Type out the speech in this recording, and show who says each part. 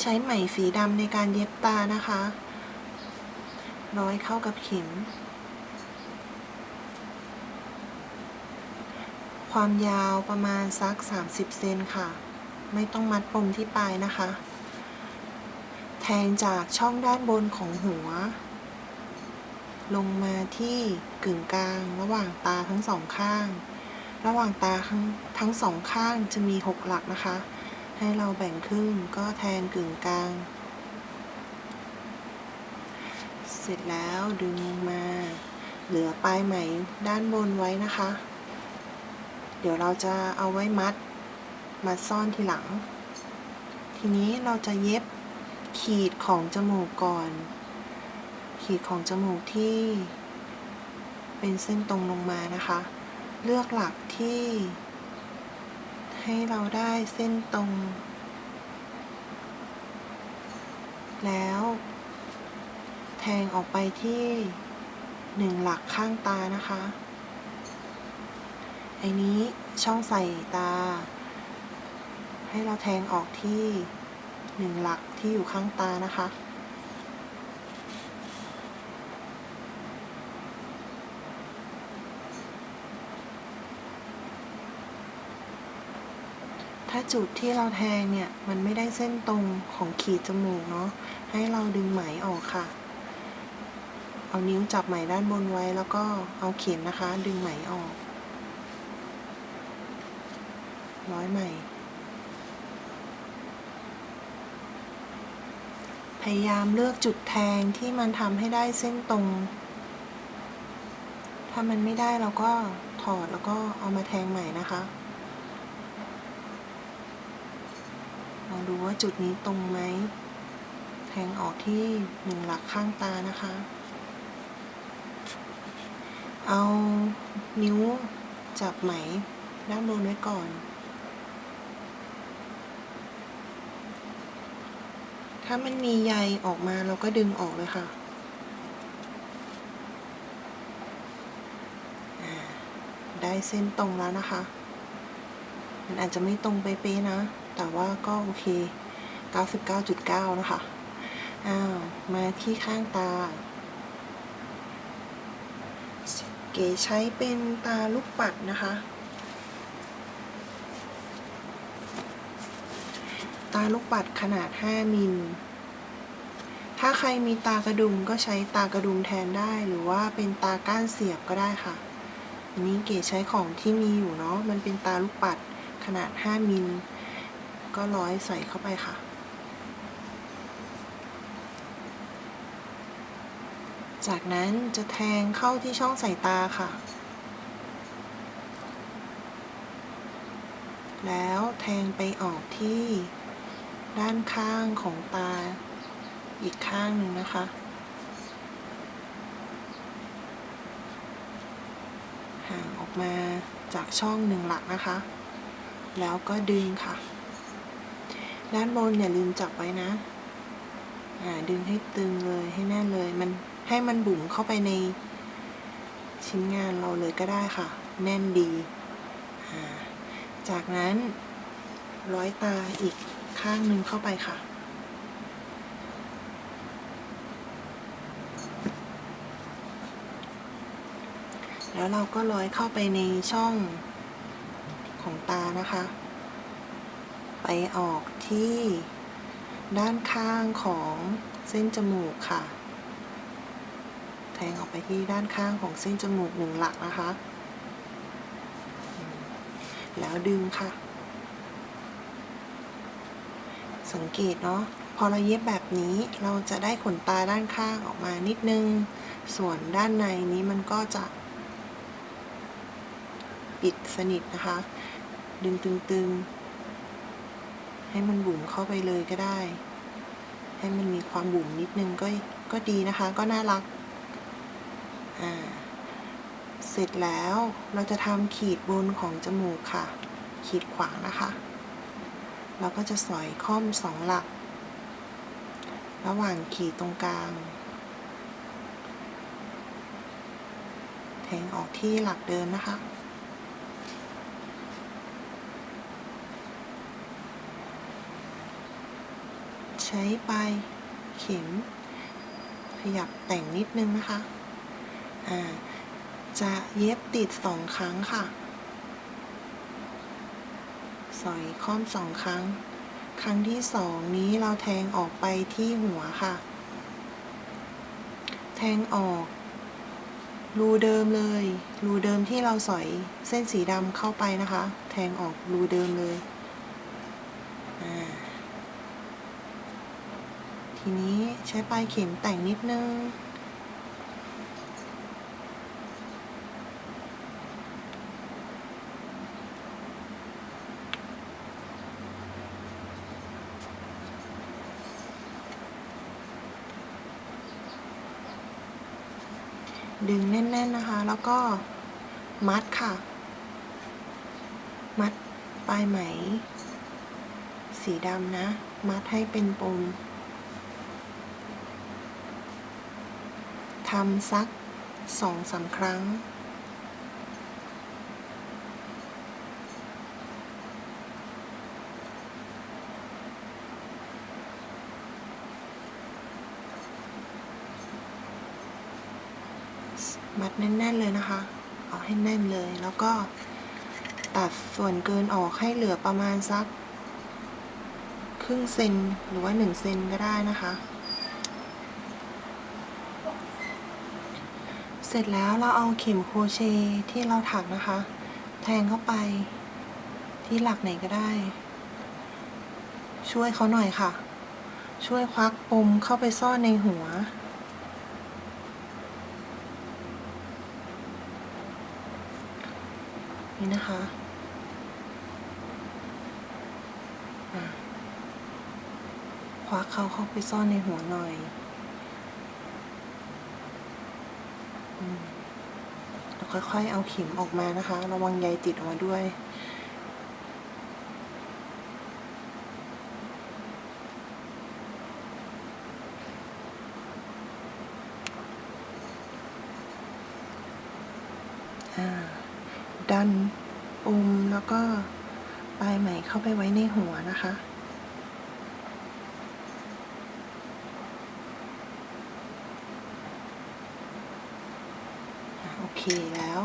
Speaker 1: ใช้ไหมสีดำในการเย็บตานะคะ ร้อยเข้ากับเข็ม ความยาวประมาณสัก 30 เซนค่ะ ไม่ต้องมัดปมที่ปลายนะคะ แทงจากช่องด้านบนของหัว ลงมาที่กึ่งกลางระหว่างตาทั้งสองข้าง ระหว่างตาทั้งทั้งสองข้างจะมีหกหลักนะคะ ให้เราแบ่งครึ่งก็แทงกึ่งกลาง เสร็จแล้วดึงมา เหลือปลายไหมด้านบนไว้นะคะ เดี๋ยวเราจะเอาไว้มัดมาซ่อนทีหลัง ทีนี้เราจะเย็บขีดของจมูกก่อน ขีดของจมูกที่ เป็นเส้นตรงลงมานะคะ เลือกหลักที่ ให้เราได้เส้นตรง แล้ว แทงออกไปที่หนึ่งหลักข้างตานะคะไอ้นี้ช่องใส่ตา ให้เราแทงออกที่หนึ่งหลักที่อยู่ข้างตานะคะ ถ้าจุดที่เราแทงเนี่ย มันไม่ได้เส้นตรงของขีดจมูกเนาะ ให้เราดึงไหมออกค่ะ เอานิ้วจับไหมด้านบนไว้แล้วก็เอาเข็มนะคะ ดึงไหมออก ร้อยไหม พยายามเลือกจุดแทงที่มันทำให้ได้เส้นตรง ถ้ามันไม่ได้เราก็ถอดแล้วก็เอามาแทงใหม่นะคะ ลองดูว่าจุดนี้ตรงไหม แทงออกที่หนึ่งหลักข้างตานะคะ เอานิ้วจับไหมด้านบนไว้ก่อนถ้ามันมีใยออกมาเราก็ดึงออกเลยค่ะ ได้เส้นตรงแล้วนะคะ มันอาจจะไม่ตรงเป๊ะๆนะ แต่ว่าก็โอเค 99.9 นะคะ อ้าว มาที่ข้างตา เก๋ใช้เป็นตาลูกปัดนะคะ ตาลูกปัดขนาด 5 มิลถ้าใครมีตากระดุมก็ใช้ตากระดุมแทนได้หรือว่าเป็นตาก้านเสียบก็ได้ค่ะ อันนี้เก๋ใช้ของที่มีอยู่เนาะ มันเป็นตาลูกปัดขนาด 5 มิล ก็ร้อยใส่เข้าไปค่ะ จากนั้นจะแทงเข้าที่ช่องสายตาค่ะ แล้วแทงไปออกที่ด้านข้างของตาอีกข้างหนึ่งนะคะ ห่างออกมาจากช่องหนึ่งหลักนะคะ แล้วก็ดึงค่ะ ด้านบนอย่าลืมจับไว้นะ อ่า ดึงให้ตึงเลยให้แน่นเลย มันให้มันบุ๋มเข้าไปในชิ้นงานเราเลยก็ได้ค่ะ แน่นดี อ่า จากนั้นร้อยตาอีกข้างหนึ่งเข้าไปค่ะแล้วเราก็ร้อยเข้าไปในช่องของตานะคะ ออกที่ด้านข้างของเส้นจมูกค่ะ แทงออกไปที่ด้านข้างของเส้นจมูกหนึ่งหลักนะคะ แล้วดึงค่ะ สังเกตเนาะ พอเราเย็บแบบนี้เราจะได้ขนตาด้านข้างออกมานิดนึง ส่วนด้านในนี้มันก็จะ ปิดสนิทนะคะ ดึงตึงๆ ให้มันบุ๋มเข้าไปเลยก็ได้ ให้มันมีความบุ๋มนิดนึงก็ก็ดีนะคะ ก็น่ารัก อ่า เสร็จแล้วเราจะทำขีดบนของจมูกค่ะ ขีดขวางนะคะ เราก็จะสอยค่อมสองหลัก ระหว่างขีดตรงกลาง แทงออกที่หลักเดิมนะคะ ช้ปลายเข็ม ขยับแต่งนิดนึงนะคะจะเย็บติดสองครั้งค่ะ สอยค้อมสองครั้ง ครั้งที่สองนี้เราแทงออกไปที่หัวค่ะ แทงออกรูเดิมเลย รูเดิมที่เราสอยเส้นสีดำเข้าไปนะคะ แทงออกรูเดิมเลย อ่า ทีนี้ใช้ปลายเข็มแต่งนิดนึง ดึงแน่น ๆ นะคะ แล้วก็มัดค่ะ มัดปลายไหม สีดำนะ มัดให้เป็นปม ทำสักสองสามครั้ง มัดแน่น ๆ เลยนะคะ เอาให้แน่นเลยแล้วก็ตัดส่วนเกินออกให้เหลือประมาณสัก ครึ่งเซนหรือว่าหนึ่งเซนก็ได้นะคะ เสร็จแล้วเราเอาเข็มโครเชต์ที่เราถักนะคะ แทงเข้าไปที่หลักไหนก็ได้ ช่วยเขาหน่อยค่ะ ช่วยควักปมเข้าไปซ่อนในหัว นี่นะคะควักเขาเข้าไปซ่อนในหัวหน่อย อืมแล้วค่อยๆ เอาเข็มออกมานะคะ ระวังใยติดออกมาด้วยดันปมแล้วก็ปลายไหมเข้าไปไว้ในหัวนะคะ เคแล้ว